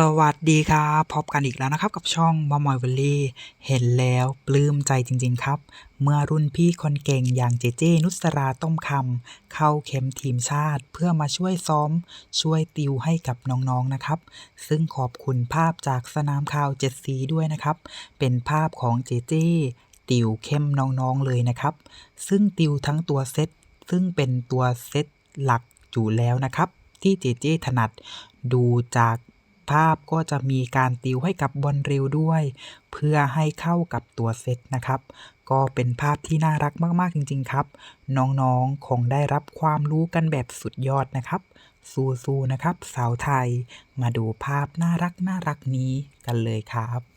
สวัสดีครับพบกันอีกแล้วนะครับ กับช่องมอมอยวัลลี่ เห็นแล้วปลื้มใจจริง ๆ ครับ เมื่อรุ่นพี่คนเก่งอย่างเจเจนุสราต้มคำเข้าเข็มทีมชาติ เพื่อมาช่วยซ้อม ช่วยติวให้กับน้องๆนะครับ ซึ่งขอบคุณภาพจากสนามข่าวเจ็ดสีด้วยนะครับ เป็นภาพของเจเจติวเข้มน้องๆเลยนะครับ ซึ่งติวทั้งตัวเซตซึ่งเป็นตัวเซตหลักอยู่แล้วนะครับ ที่เจเจถนัดดูจาก ภาพก็จะมีการติวให้กับบอลเร็วด้วย เพื่อให้เข้ากับตัวเซตนะครับ ก็เป็นภาพที่น่ารักมากๆจริง ๆ ครับ น้องๆคงได้รับความรู้กันแบบสุดยอดนะครับสู้ๆนะครับ สาวไทย มาดูภาพน่ารักน่ารักนี้กันเลยครับ